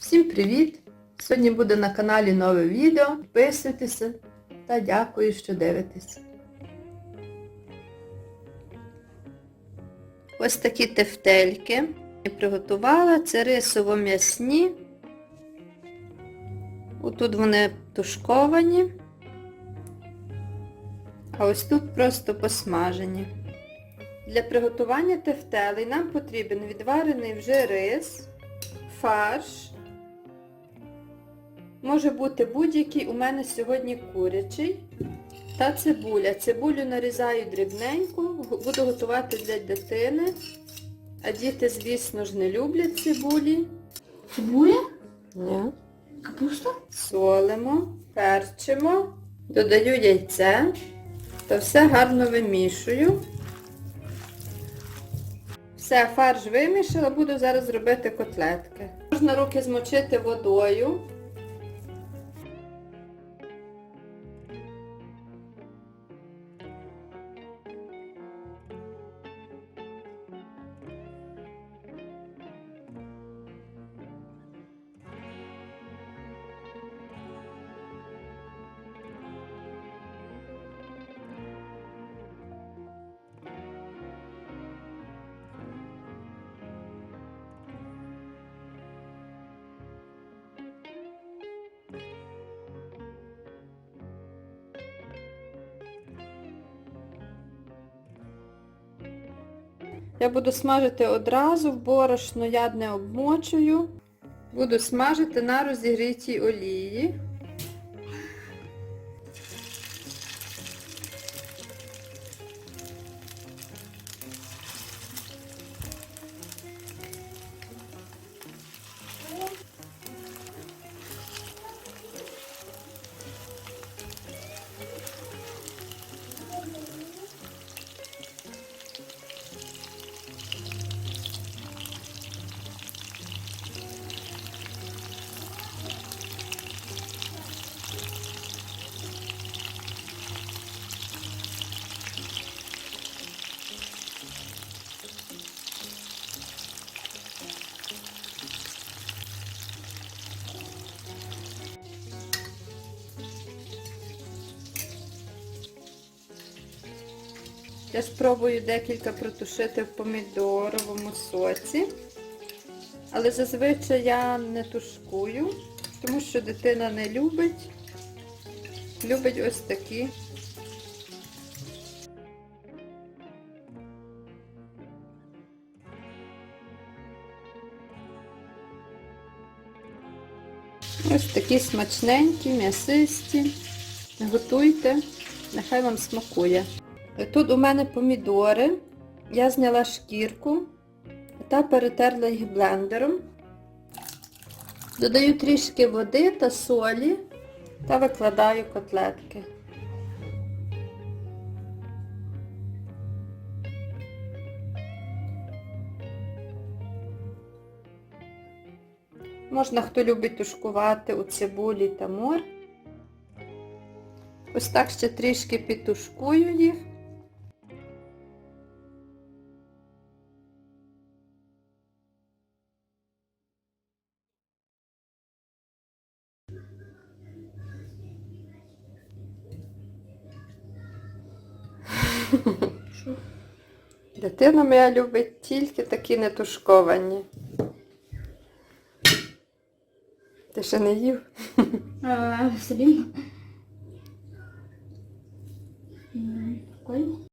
Всім привіт! Сьогодні буде на каналі нове відео. Підписуйтеся та дякую, що дивитесь. Ось такі тефтельки я приготувала. Це рисово-м'ясні. Отут вони тушковані. А ось тут просто посмажені. Для приготування тефтелей нам потрібен відварений вже рис, фарш. Може бути будь-який, у мене сьогодні курячий. Та цибуля. Цибулю нарізаю дрібненько, буду готувати для дитини. А діти, звісно ж, не люблять цибулі. Цибуля? Ні. Капуста? Солимо, перчимо, додаю яйце та все гарно вимішую. Все, фарш вимішала, буду зараз робити котлетки. Можна руки змочити водою. Я буду смажити одразу, в борошно я не обмочую. Буду смажити на розігрітій олії. Я спробую декілька протушити в помідоровому соці. Але зазвичай я не тушкую, тому що дитина не любить. Любить ось такі. Ось такі смачненькі, м'ясисті. Готуйте, нехай вам смакує. Тут у мене помідори. Я зняла шкірку та перетерла їх блендером. Додаю трішки води та солі та викладаю котлетки. Можна, хто любить тушкувати у цибулі та мор. Ось так ще трішки підтушкую їх. Дитина моя любить тільки такі нетушковані. Ти ще не їв? Прикольно.